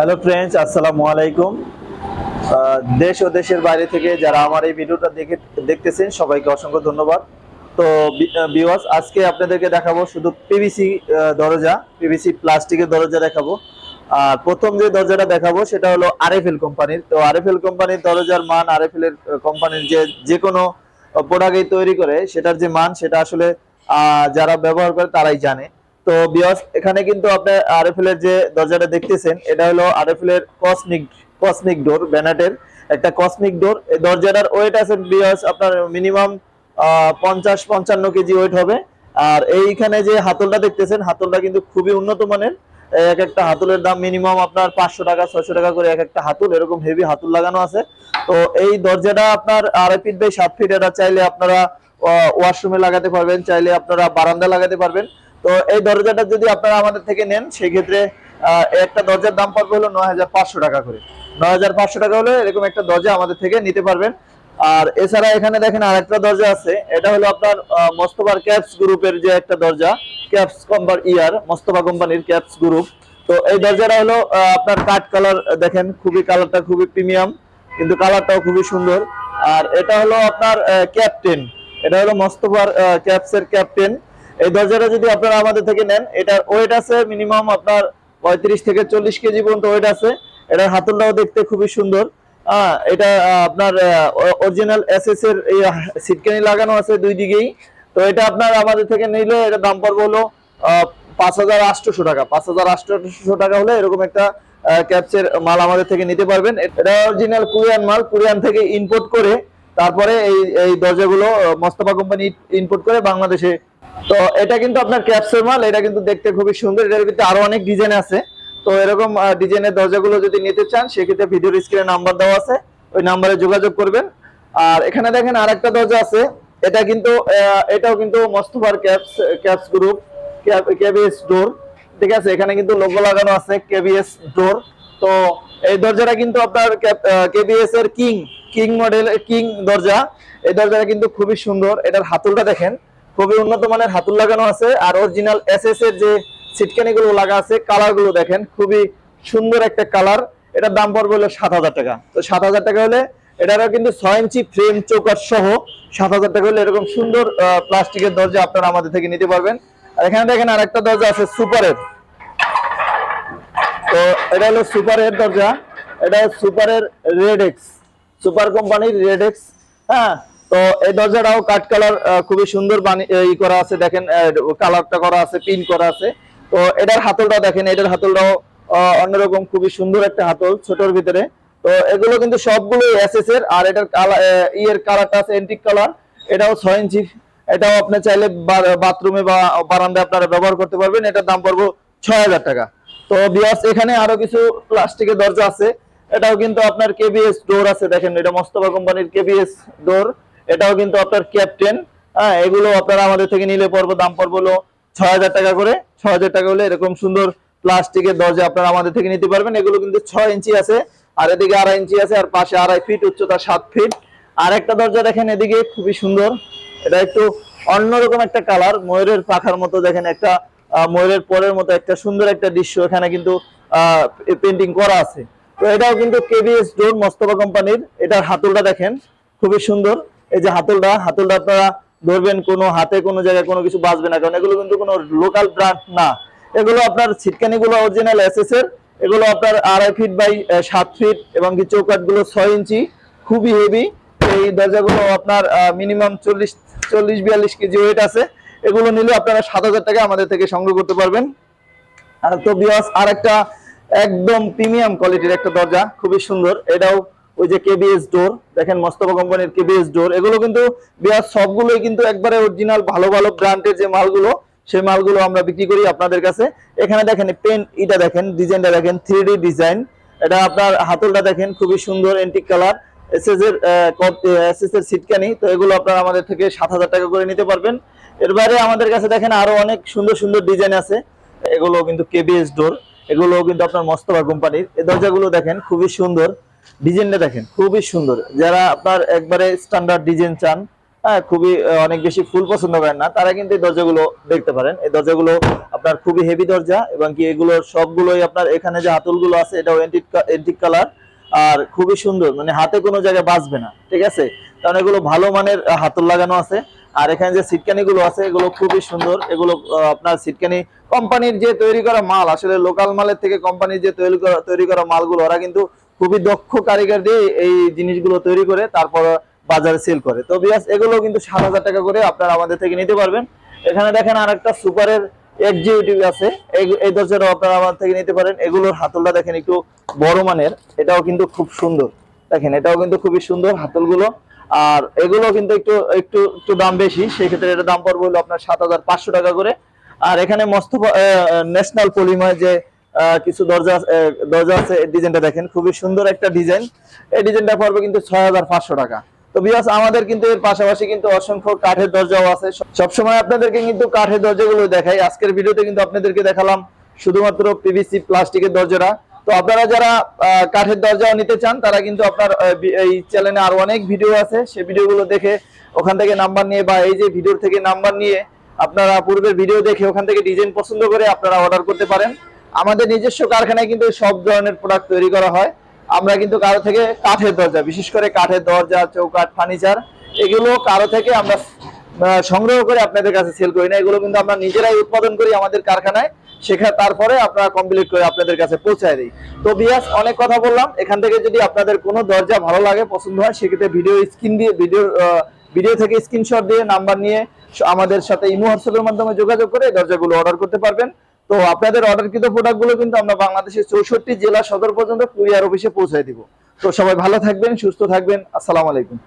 Hello friends আসসালামু আলাইকুম। দেশ ও দেশের বাইরে থেকে যারা আমার এই ভিডিওটা দেখে দেখতেছেন, সবাইকে অসংখ্য ধন্যবাদ। তো বিওয়াস আজকে আপনাদেরকে দেখাবো শুধু পিভিসি দরজা পিভিসি প্লাস্টিকের দরজা দেখাবো। আর প্রথম যে দরজাটা দেখাবো, সেটা হলো আরএফএল কোম্পানির। তো আরএফএল কোম্পানির দরজার মান আরএফএল এর কোম্পানির যে যে কোনো প্রোডাক্টই তৈরি করে, সেটার যে মান, সেটা আসলে যারা ব্যবহার করে, তারাই জানে। তো বিয়স, এখানে কিন্তু আপনি আরএফএল এর যে দরজাটা দেখতেছেন, এটা হলো আরএফএল এর কসমিক কসমিক ডোর ব্যানাটের একটা কসমিক ডোর এই দরজাটার ওয়েট আছে বিয়স, আপনার মিনিমাম পঞ্চাশ, পঞ্চান্ন কেজি ওয়েট হবে। আর এইখানে যে হাতলটা দেখতেছেন, হাতলটা কিন্তু খুবই উন্নত মানের। এক একটা হাতুলের দাম মিনিমাম আপনার পাঁচশো টাকা, ছয়শো টাকা করে এক একটা হাতুল, এরকম হেভি হাতুল লাগানো আছে। তো এই দরজাটা আপনার আড়াই ফিট বাই সাত ফিট এটা চাইলে আপনারা ওয়াশরুমে লাগাতে পারবেন, চাইলে আপনারা বারান্দা লাগাতে পারবেন। তো এই দরজাটা যদি আপনারা আমাদের থেকে নেন সেই ক্ষেত্রে আহ, একটা দরজার দাম পড়বে হলো নয় হাজার পাঁচশো টাকা করে। নয় হাজার পাঁচশো টাকা হলে এরকম একটা দরজা আমাদের থেকে নিতে পারবেন। আর এছাড়া এখানে দেখেন আরেকটা দরজা আছে। এটা হলো আপনার আহ, মোস্তফার ক্যাপস গ্রুপের যে একটা দরজা ক্যাপস কম্বার ইয়ার মোস্তফা কোম্পানির ক্যাপস গ্রুপ। তো এই দরজাটা হলো আপনার কাঠ কালার দেখেন খুবই কালারটা খুবই প্রিমিয়াম কিন্তু কালারটাও খুবই সুন্দর। আর এটা হলো আপনার ক্যাপ্টেন। এটা হলো মোস্তফার ক্যাপসের ক্যাপ্টেন। এই দরজাটা যদি আপনারা আমাদের থেকে নেন এটার ওয়েট আছে মিনিমাম আপনার পঁয়ত্রিশ থেকে চল্লিশ কেজি পর্যন্ত ওয়েট আছে। এটার হাতলটাও দেখতে খুবই সুন্দর। আহ, এটা আপনার অরিজিনাল এসএস এর সিটকানি লাগানো আছে দুই দিকেই। তো এটা আপনার আমাদের থেকে নিলে এটা দাম পড়বে হলো পাঁচ হাজার আটশোশো টাকা। পাঁচ হাজার আটশোশো টাকা হলে এরকম একটা ক্যাপচের মাল আমাদের থেকে নিতে পারবেন। এটা অরিজিনাল কোরিয়ান মাল। কোরিয়ান থেকে ইম্পোর্ট করে তারপরে এই এই দরজাগুলো মোস্তফা কোম্পানি ইম্পোর্ট করে বাংলাদেশে তো এটা কিন্তু আপনার ক্যাপসের মাল, এটা কিন্তু দেখতে খুবই সুন্দর। এটার ভিতরে আরও অনেক ডিজাইন আছে। তো এরকম ডিজাইনের দরজাগুলো যদি নিতে চান, সেক্ষেত্রে ভিডিওর স্ক্রিনে নাম্বার দেওয়া আছে। ওই নাম্বারে যোগাযোগ করবেন। আর এখানে দেখেন আরেকটা দরজা আছে। এটা কিন্তু এটাও কিন্তু মোস্তফার caps caps group KBS door ঠিক আছে? এখানে কিন্তু লোগো লাগানো আছে কেবিএস ডোর তো এই দরজাটা কিন্তু আপনার কেবিএস এর কিং কিং মডেল কিং দরজা। এই দরজাটা কিন্তু খুবই সুন্দর। এটার হাতুলটা দেখেন। খুবই উন্নত মানের হাতুল লাগানো আছে। আর অরিজিনাল এস এস এর যে সিটকানি গুলো লাগা আছে কালারগুলো দেখেন, খুবই সুন্দর একটা কালার এটার দাম পড়বে হলো সাত হাজার টাকা। তো সাত হাজার টাকা হলে এটারও কিন্তু ছয় ইঞ্চি ফ্রেম চৌকাট সহ সাত হাজার টাকা হলে এরকম সুন্দর প্লাস্টিকের দরজা আপনারা আমাদের থেকে নিতে পারবেন। আর এখানে দেখেন আরেকটা দরজা আছে সুপারের তো এটা হলো সুপারের দরজা। এটা সুপারের রেড এক্স সুপার কোম্পানির রেড এক্স হ্যাঁ তো এই দরজাটাও কাঠ কালার খুবই সুন্দর ই করা আছে, দেখেন কালারটা করা আছে পিন করা আছে। তো এটার হাতলটাও দেখেন, এটার হাতলটাও অন্যরকম খুবই সুন্দর একটা হাতল, ছোটর ভিতরে। তো এগুলো কিন্তু সবগুলো এসএস এর, আর এটার কালার ইয়ের কালারটা আছে এন্টিক কালার। এটাও ছয় ইঞ্চি এটাও আপনি চাইলে বাথরুমে বা বারান্দায় আপনারা ব্যবহার করতে পারবেন। এটার দাম পড়ব ছয় হাজার টাকা। তো বিয়াস এখানে আরও কিছু প্লাস্টিকের দরজা আছে। এটাও কিন্তু আপনার কেবিএস ডোর আছে, দেখেন, এটা মোস্তফা কোম্পানির কেবিএস ডোর এটাও কিন্তু আপনার ক্যাপ্টেন হ্যাঁ এগুলো আপনারা আমাদের থেকে নিলে পড়ব, দাম পড়ব হলো ছয় হাজার টাকা করে। ছয় হাজার টাকা হলে এরকম সুন্দর প্লাস্টিকের দরজা আপনারা আমাদের থেকে নিতে পারবেন। এগুলো কিন্তু ছয় ইঞ্চি আছে, আর এদিকে আড়াই ইঞ্চি আছে, আর পাশে আড়াই ফিট, উচ্চতা সাত ফিট। আর একটা দরজা দেখেন এদিকে, খুবই সুন্দর। এটা একটু অন্যরকম একটা কালার, ময়ূরের পাখার মতো দেখেন একটা ময়ূরের পরের মতো একটা সুন্দর একটা দৃশ্য এখানে কিন্তু পেন্টিং করা আছে। তো এটাও কিন্তু কেবিএস ডোর মোস্তফা কোম্পানির। এটার হাতলটা দেখেন, খুবই সুন্দর। এই যে হাতলটা হাতলটা আপনারা ধরবেন কোনো হাতে কোনো জায়গায় কোনো কিছু বাঁচবে না, কারণ এগুলো কিন্তু কোনো লোকাল ব্র্যান্ড না। এগুলো আপনার ছিটকানি গুলো অরিজিনাল এসএস এর। এগুলো আপনার আড়াই ফিট বাই সাত ফিট এবং কি চৌকাটগুলো ছয় ইঞ্চি, খুবই হেভি এই দরজাগুলো আপনার মিনিমাম চল্লিশ চল্লিশ বিয়াল্লিশ কেজি ওয়েট আছে। এগুলো নিলে আপনারা সাত হাজার টাকা আমাদের থেকে সংগ্রহ করতে পারবেন। আর তো বিয়াস আর একটা একদম প্রিমিয়াম কোয়ালিটির একটা দরজা, খুবই সুন্দর। এটাও ওই যে কেবিএস ডোর দেখেন মোস্তফা কোম্পানির কেবিএস ডোর এগুলো কিন্তু বিয়াস সবগুলোই কিন্তু একবারে অরিজিনাল ভালো ভালো ব্র্যান্ডের যে মালগুলো, সেই মালগুলো আমরা বিক্রি করি আপনাদের কাছে। এখানে দেখেন পেন এটা দেখেন ডিজাইনটা দেখেন থ্রি ডিজাইন এটা আপনার হাতলটা দেখেন, খুবই সুন্দর এন্টিক কালার এসএস এর এসএস এর সিটকানি তো এগুলো আপনারা আমাদের থেকে সাত হাজার টাকা করে নিতে পারবেন। এর আমাদের কাছে দেখেন আরও অনেক সুন্দর সুন্দর ডিজাইন আছে। এগুলো কিন্তু কেবিএস ডোর এগুলো কিন্তু আপনার মস্তফা কোম্পানির। এই দরজাগুলো দেখেন, খুবই সুন্দর। ডিজাইনটা দেখেন, খুবই সুন্দর। যারা আপনার একবারে স্ট্যান্ডার্ড ডিজাইন চান হ্যাঁ খুবই অনেক বেশি ফুল পছন্দ করেন না, তারা কিন্তু এই দরজাগুলো দেখতে পারেন। এই দরজাগুলো আপনার খুবই হেভি দরজা, এবং কি এগুলো সবগুলোই আপনার এখানে যে হাতলগুলো আছে, এটাও এন্টিক কালার আর খুবই সুন্দর। মানে হাতে কোনো জায়গায় বাঁচবে না, ঠিক আছে? কারণ এগুলো ভালো মানের হাতল লাগানো আছে, আর এখানে যে সিটকানি গুলো আছে, এগুলো খুবই সুন্দর। এগুলো আপনার সিটকানি কোম্পানির যে তৈরি করা মাল, আসলে লোকাল মালের থেকে কোম্পানির যে তৈরি করা তৈরি করা মালগুলো, ওরা কিন্তু খুবই দক্ষ কারিগর দিয়ে এই জিনিসগুলো তৈরি করে তারপর বাজারে সেল করে। তো বিয়াস এগুলো কিন্তু সাত হাজার টাকা করে আপনারা আমাদের থেকে নিতে পারবেন। এখানে দেখেন আর একটা সুপারের এক্সিকিউটিভ আছে। এই- দরজাটাও আপনারা আমার থেকে নিতে পারেন। এগুলোর হাতলটা দেখেন একটু বড় মানের। এটাও কিন্তু খুব সুন্দর। দেখেন, এটাও কিন্তু খুবই সুন্দর হাতলগুলো। আর এগুলো কিন্তু একটু একটু একটু দাম বেশি। সেই ক্ষেত্রে এটা দাম পড়বে হলো আপনার সাত হাজার পাঁচশো টাকা করে। আর এখানে মস্ত ন্যাশনাল পলিমার যে কিছু দরজা দরজা আছে ডিজাইনটা দেখেন, খুবই সুন্দর একটা ডিজাইন। এই ডিজাইনটা পড়বে কিন্তু ছয় হাজার পাঁচশো টাকা। তো বিয়াস আমাদের কিন্তু এর পাশাপাশি কিন্তু অসংখ্য কাঠের দরজাও আছে। সবসময় আপনাদেরকে কিন্তু কাঠের দরজাগুলো দেখাই। আজকের ভিডিওতে কিন্তু আপনাদেরকে দেখালাম শুধুমাত্র পিভিসি প্লাস্টিকের দরজাটা। তো আপনারা যারা কাঠের দরজাও নিতে চান, তারা কিন্তু আপনার এই চ্যানেলে আরও অনেক ভিডিও আছে। সেই ভিডিওগুলো দেখে ওখান থেকে নাম্বার নিয়ে বা এই যে ভিডিওর থেকে নাম্বার নিয়ে আপনারা পূর্বের ভিডিও দেখে ওখান থেকে ডিজাইন পছন্দ করে আপনারা অর্ডার করতে পারেন। আমাদের নিজস্ব কারখানায় কিন্তু সব ধরনের প্রোডাক্ট তৈরি করা হয়। আমরা কিন্তু কারও থেকে কাঠের দরজা, বিশেষ করে কাঠের দরজা, চৌকাঠ, ফার্নিচার, এগুলো কারও থেকে আমরা সংগ্রহ করে আপনাদের কাছে সেল করি না। এগুলো কিন্তু আমরা নিজেরাই উৎপাদন করি আমাদের কারখানায়। সেখানে তারপরে আপনারা কমপ্লিট করে আপনাদের কাছে পৌঁছায় দিই। তো বিয়াস, অনেক কথা বললাম। এখান থেকে যদি আপনাদের কোনো দরজা ভালো লাগে, পছন্দ হয়, সেক্ষেত্রে ভিডিও স্ক্রিন দিয়ে ভিডিও ভিডিও থেকে স্ক্রিনশট দিয়ে নাম্বার নিয়ে আমাদের সাথে ইমো হোয়াটসঅ্যাপের মাধ্যমে যোগাযোগ করে দরজাগুলো অর্ডার করতে পারবেন। তো আপনাদের অর্ডারকৃত প্রোডাক্টগুলো কিন্তু আমরা বাংলাদেশের চৌষট্টি জেলা সদর পর্যন্ত কুরিয়ার অফিসে পৌঁছায় দিব। তো সবাই ভালো থাকবেন, সুস্থ থাকবেন, আসসালামু আলাইকুম।